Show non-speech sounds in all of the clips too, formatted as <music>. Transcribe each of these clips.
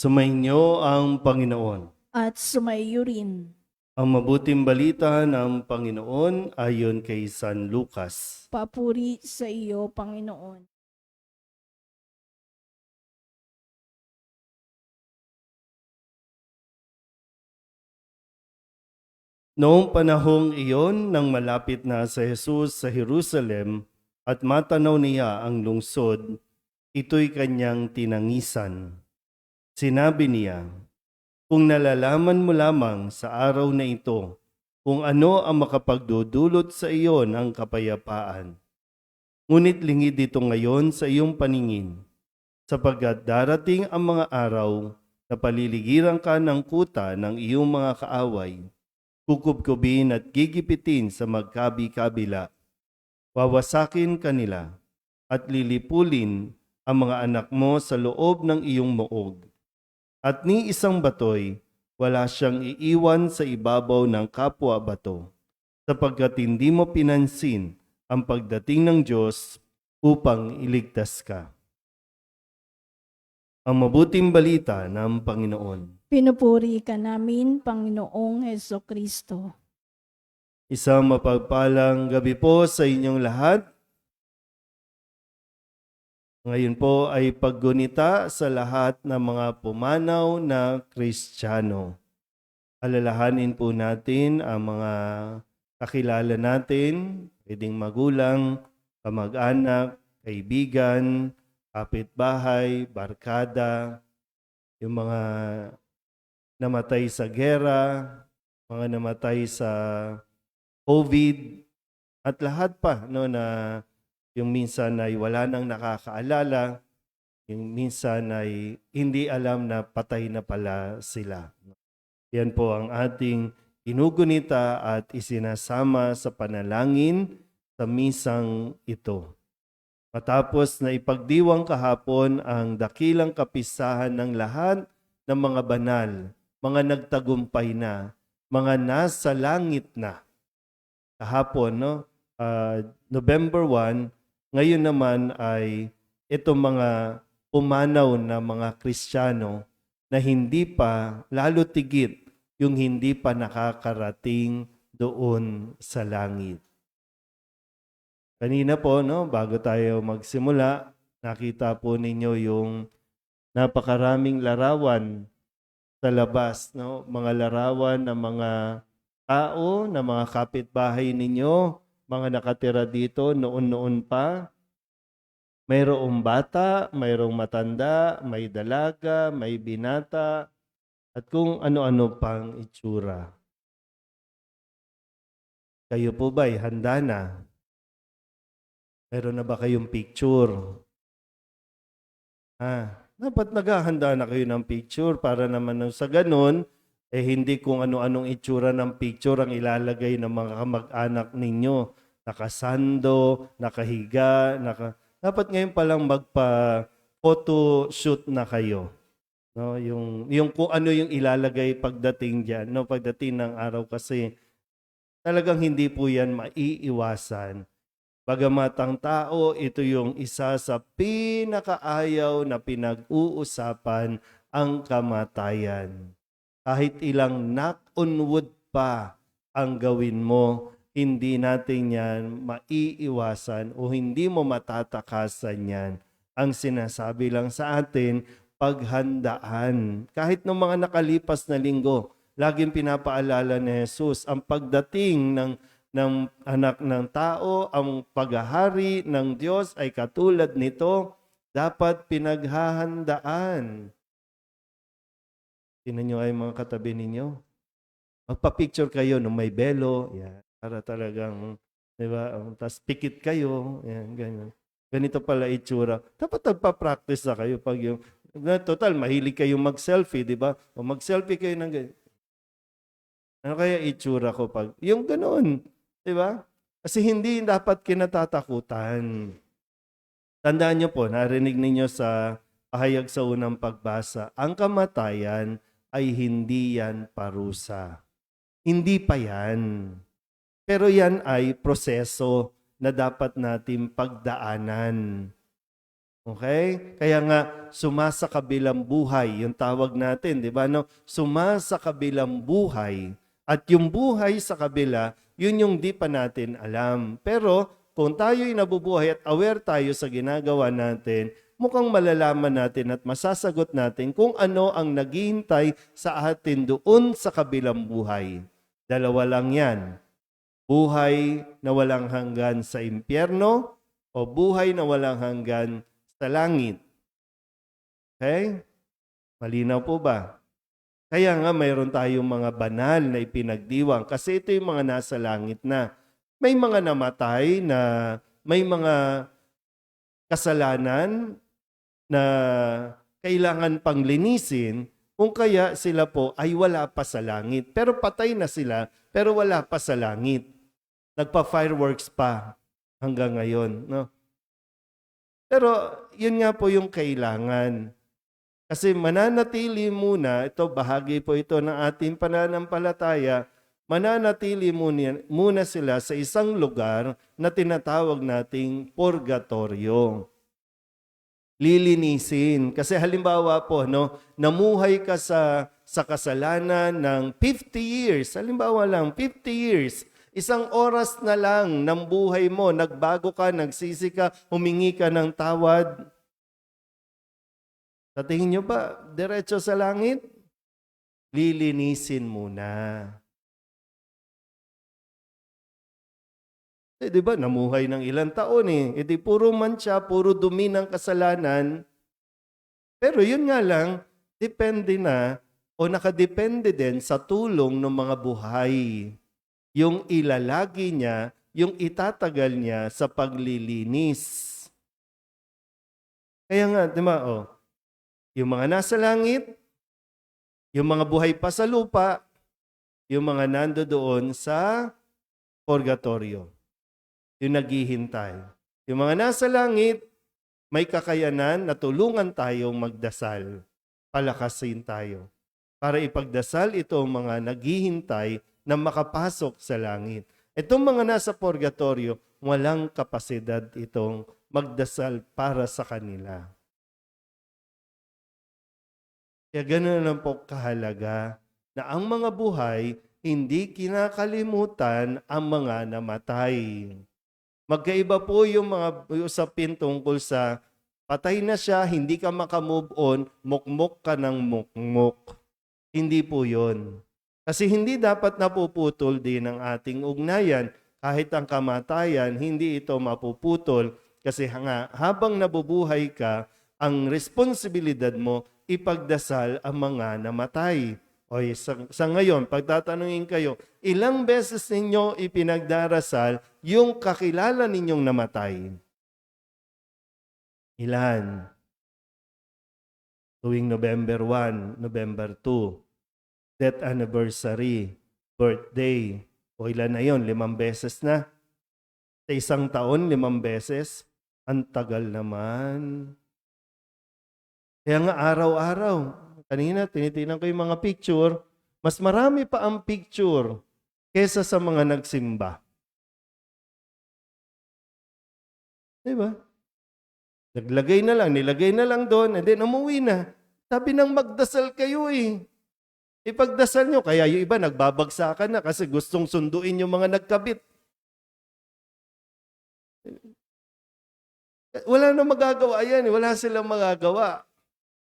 Sumainyo ang Panginoon. at sumaiyo rin. Ang mabuting balita ng Panginoon ayon kay San Lucas. Papuri sa iyo, Panginoon. Noong panahong iyon nang malapit na sa Jesus sa Jerusalem at matanaw niya ang lungsod, ito'y kanyang tinangisan. Sinabi niya, Kung nalalaman mo lamang sa araw na ito kung ano ang makapagdudulot sa iyo ng kapayapaan. Ngunit lingid dito ngayon sa iyong paningin, sapagkat darating ang mga araw na paliligiran ka ng kuta ng iyong mga kaaway kukubkubin at gigipitin sa magkabi-kabila. Wawasakin kanila at lilipulin ang mga anak mo sa loob ng iyong moog. At ni isang batoy, wala siyang iiwan sa ibabaw ng kapwa bato, sapagkat hindi mo pinansin ang pagdating ng Diyos upang iligtas ka. Ang mabuting balita ng Panginoon. Pinupuri ka namin, Panginoong Heso Kristo. Isang mapagpalang gabi po sa inyong lahat. Ngayon po ay paggunita sa lahat ng mga pumanaw na Kristiyano. Alalahanin po natin ang mga kakilala natin, pwedeng magulang, kamag-anak, kaibigan, kapitbahay, barkada, yung mga namatay sa gera, mga namatay sa COVID, at lahat pa no, na yung minsan ay wala nang nakakaalala, yung minsan ay hindi alam na patay na pala sila. Yan po ang ating inugunita at isinasama sa panalangin sa misang ito. Matapos na ipagdiwang kahapon ang dakilang kapisahan ng lahat ng mga banal, mga nagtagumpay na, mga nasa langit na. Kahapon, no? Ah, November 1, ngayon naman ay itong mga pumanaw na mga Kristiyano na hindi pa, lalo tigit, yung hindi pa nakakarating doon sa langit. Kanina po, no, bago tayo magsimula, nakita po ninyo yung napakaraming larawan sa labas, no? Mga larawan ng mga tao, ng mga kapitbahay ninyo, mga nakatira dito noon-noon pa. Mayroong bata, mayroong matanda, may dalaga, may binata, at kung ano-ano pang itsura. Kayo po ba'y handa na? Meron na ba kayong picture? Ah, dapat naghahanda na kayo ng picture para naman sa ganun, eh hindi kung ano-anong itsura ng picture ang ilalagay ng mga kamag-anak ninyo. Nakasando, nakahiga, naka... Dapat ngayon pa lang magpa photo shoot na kayo. No, yung yung kung ano yung ilalagay pagdating diyan, no, pagdating ng araw kasi talagang hindi po 'yan maiiwasan. Bagamat ang tao, ito yung isa sa pinakaayaw na pinag-uusapan ang kamatayan. Kahit ilang knock on wood pa ang gawin mo, hindi natin yan maiiwasan o hindi mo matatakasan yan. Ang sinasabi lang sa atin, paghandaan. Kahit ng mga nakalipas na linggo, laging pinapaalala ni Jesus ang pagdating ng ng anak ng tao, ang paghahari ng Diyos ay katulad nito, dapat pinaghahandaan. Tingnan nyo ay mga katabi ninyo. Magpa-picture kayo ng may belo, yan, para talagang, di ba, um, tas pikit kayo, yan, ganyan. Ganito pala itsura. Dapat nagpa-practice na kayo pag yung, na, total, mahilig kayo mag-selfie, di ba? O mag-selfie kayo ng ganyan. Ano kaya itsura ko pag, yung ganoon, Di ba? Kasi hindi dapat kinatatakutan. Tandaan niyo po, narinig ninyo sa pahayag sa unang pagbasa, ang kamatayan ay hindi yan parusa. Hindi pa yan. Pero yan ay proseso na dapat natin pagdaanan. Okay? Kaya nga, sumasakabilang buhay, yung tawag natin, di ba? No? Sumasakabilang buhay. At yung buhay sa kabila, yun yung di pa natin alam. Pero kung tayo'y nabubuhay at aware tayo sa ginagawa natin, mukhang malalaman natin at masasagot natin kung ano ang naghihintay sa atin doon sa kabilang buhay. Dalawa lang yan. Buhay na walang hanggan sa impyerno o buhay na walang hanggan sa langit. Okay? Malinaw po ba? Kaya nga mayroon tayong mga banal na ipinagdiwang kasi ito yung mga nasa langit na. May mga namatay na may mga kasalanan na kailangan pang linisin kung kaya sila po ay wala pa sa langit. Pero patay na sila, pero wala pa sa langit. Nagpa-fireworks pa hanggang ngayon. No? Pero yun nga po yung kailangan. Kasi mananatili muna, ito bahagi po ito ng ating pananampalataya, mananatili muna, sila sa isang lugar na tinatawag nating purgatorio. Lilinisin. Kasi halimbawa po, no, namuhay ka sa, sa kasalanan ng 50 years. Halimbawa lang, 50 years. Isang oras na lang ng buhay mo, nagbago ka, nagsisi ka, humingi ka ng tawad, sa tingin nyo ba, diretso sa langit? Lilinisin muna. Eh, di ba, namuhay ng ilang taon eh. E di puro mancha, puro dumi ng kasalanan. Pero yun nga lang, depende na o nakadepende din sa tulong ng mga buhay. Yung ilalagi niya, yung itatagal niya sa paglilinis. Kaya nga, di ba, oh, yung mga nasa langit, yung mga buhay pa sa lupa, yung mga nando doon sa purgatorio. Yung naghihintay. Yung mga nasa langit, may kakayanan na tulungan tayong magdasal. Palakasin tayo. Para ipagdasal itong mga naghihintay na makapasok sa langit. Itong mga nasa purgatorio, walang kapasidad itong magdasal para sa kanila. Kaya ganoon lang po kahalaga na ang mga buhay hindi kinakalimutan ang mga namatay. Magkaiba po yung mga usapin tungkol sa patay na siya, hindi ka makamove on, mukmuk ka ng mukmuk. Hindi po yon. Kasi hindi dapat napuputol din ang ating ugnayan. Kahit ang kamatayan, hindi ito mapuputol. Kasi nga, habang nabubuhay ka, ang responsibilidad mo, ipagdasal ang mga namatay. O sa, sa ngayon, pagtatanungin kayo, ilang beses ninyo ipinagdarasal yung kakilala ninyong namatay? Ilan? Tuwing November 1, November 2, death anniversary, birthday, o ilan na yon limang beses na. Sa isang taon, limang beses. Ang tagal naman. Kaya nga araw-araw, kanina tinitingnan ko yung mga picture, mas marami pa ang picture kesa sa mga nagsimba. Di ba? Naglagay na lang, nilagay na lang doon, and then umuwi na. Sabi ng magdasal kayo eh. Ipagdasal nyo. Kaya yung iba nagbabagsakan na kasi gustong sunduin yung mga nagkabit. Wala na magagawa yan. eh. Wala silang magagawa.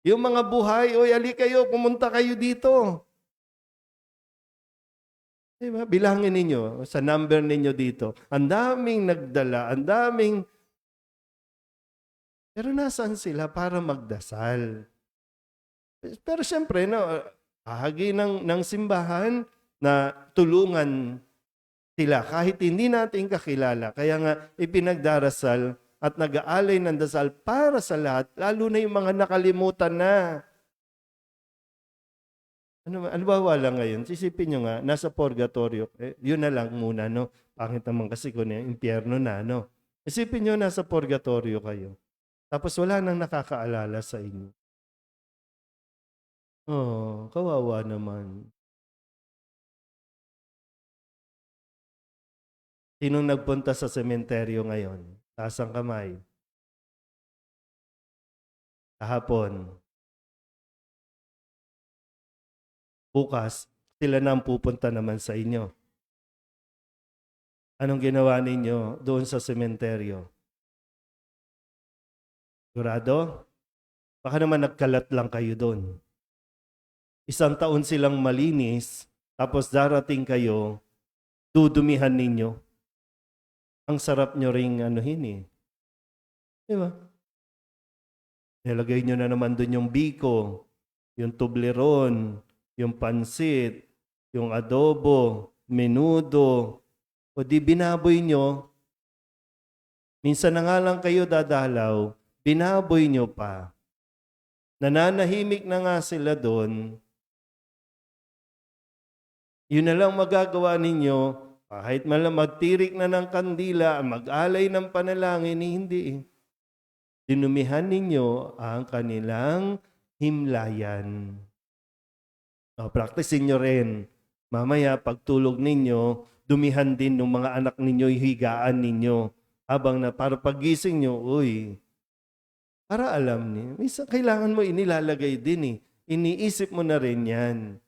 Yung mga buhay, oy, ali kayo, pumunta kayo dito. Diba? Bilangin ninyo sa number ninyo dito. Ang daming nagdala, ang daming... Pero nasaan sila para magdasal? Pero siyempre, no, ahagi ng, ng simbahan na tulungan sila kahit hindi natin kakilala. Kaya nga ipinagdarasal at nag-aalay ng dasal para sa lahat, lalo na yung mga nakalimutan na. Ano, ano ba wala ngayon? Sisipin nyo nga, nasa purgatorio, eh, yun na lang muna, no? Pangit naman kasi kung yung impyerno na, no? Isipin nyo, nasa purgatorio kayo. Tapos wala nang nakakaalala sa inyo. Oh, kawawa naman. Sinong nagpunta sa sementeryo ngayon? Taas ang kamay. kahapon. Bukas, sila na ang pupunta naman sa inyo. Anong ginawa ninyo doon sa sementeryo? Sigurado? Baka naman nagkalat lang kayo doon. Isang taon silang malinis, tapos darating kayo, dudumihan ninyo. Ang sarap nyo ring anuhin eh. Di ba? Nilagay nyo na naman doon yung biko, yung tubleron, yung pansit, yung adobo, menudo, o di binaboy nyo. Minsan na nga lang kayo dadalaw, binaboy nyo pa. Nananahimik na nga sila doon. Yun na lang magagawa ninyo, kahit malang magtirik na ng kandila, mag-alay ng panalangin, eh, hindi eh. Dinumihan ninyo ang kanilang himlayan. O, practicein nyo rin. Mamaya, pagtulog ninyo, dumihan din ng mga anak ninyo, higaan ninyo. Habang na, para pagising nyo, uy, para alam niyo. Minsan kailangan mo inilalagay din eh. Iniisip mo na rin yan.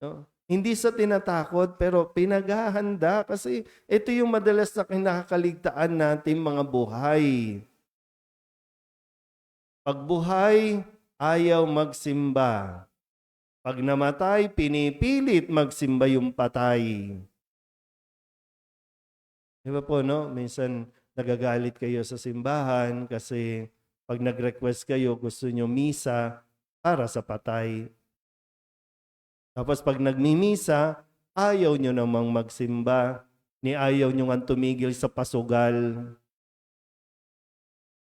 No? Hindi sa tinatakot, pero pinaghahanda kasi ito yung madalas na kinakaligtaan natin mga buhay. Pag buhay, ayaw magsimba. Pag namatay, pinipilit magsimba yung patay. Di ba po, no? Minsan nagagalit kayo sa simbahan kasi pag nag-request kayo, gusto nyo misa para sa patay. Tapos pag nagmimisa, ayaw nyo namang magsimba, ni ayaw nyo nga tumigil sa pasugal.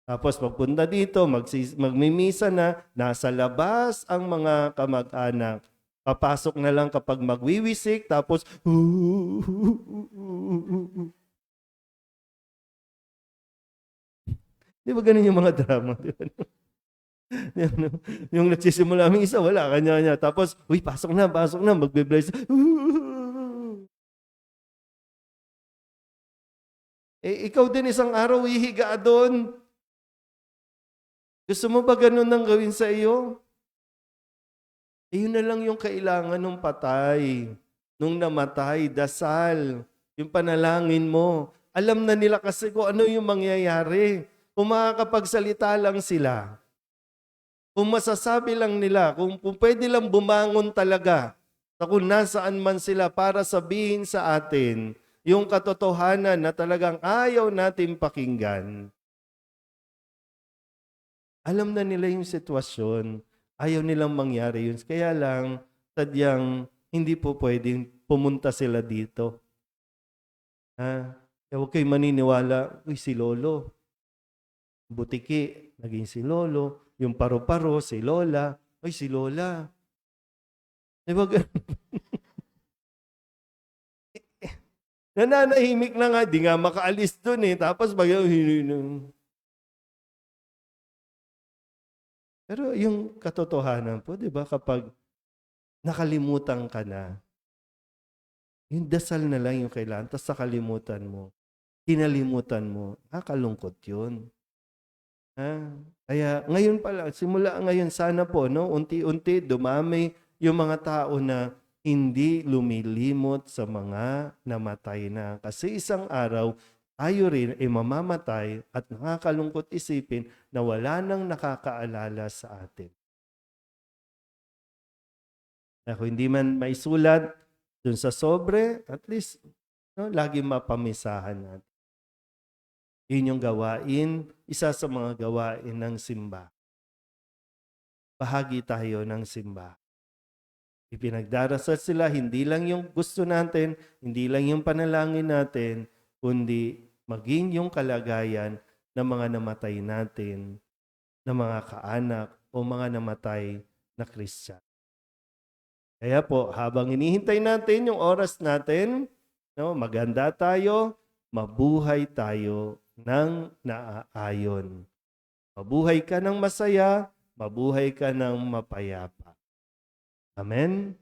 Tapos pagpunta dito, magsis- magmimisa na, nasa labas ang mga kamag-anak. Papasok na lang kapag magwiwisik, tapos <laughs> Di ba ganun yung mga drama? <laughs> yung, yung nagsisimula ang isa, wala, kanya-kanya. Tapos, uy, pasok na, pasok na, magbe-bless. <laughs> eh, ikaw din isang araw ihiga doon. Gusto mo ba ganun ang gawin sa iyo? Eh, yun na lang yung kailangan ng patay. Nung namatay, dasal. Yung panalangin mo. Alam na nila kasi kung ano yung mangyayari. Kung makakapagsalita lang sila. Kung masasabi lang nila, kung, kung pwede lang bumangon talaga sa kung nasaan man sila para sabihin sa atin yung katotohanan na talagang ayaw natin pakinggan. Alam na nila yung sitwasyon. Ayaw nilang mangyari yun. Kaya lang, tadyang hindi po pwedeng pumunta sila dito. Ha? Kaya huwag kayo maniniwala, uy, si Lolo. Butiki, naging si Lolo. Yung paro-paro, si Lola. Uy, si Lola. Di ba? <laughs> Nananahimik na nga, di nga makaalis dun eh. Tapos pag Pero yung katotohanan po, di ba, kapag nakalimutan ka na, yung dasal na lang yung kailangan, tapos nakalimutan mo, kinalimutan mo, nakalungkot yun. Ha? Kaya ngayon pala, simula ngayon sana po, no, unti-unti dumami yung mga tao na hindi lumilimot sa mga namatay na. Kasi isang araw, tayo rin ay mamamatay at nakakalungkot isipin na wala nang nakakaalala sa atin. Kung hindi man may sulat dun sa sobre, at least no, lagi mapamisahan natin. Yun yung gawain, isa sa mga gawain ng simba. Bahagi tayo ng simba. Ipinagdarasal sila, hindi lang yung gusto natin, hindi lang yung panalangin natin, kundi maging yung kalagayan ng mga namatay natin, ng mga kaanak o mga namatay na Christian. Kaya po, habang hinihintay natin yung oras natin, no, maganda tayo, mabuhay tayo ng naaayon. Mabuhay ka ng masaya, mabuhay ka ng mapayapa. Amen?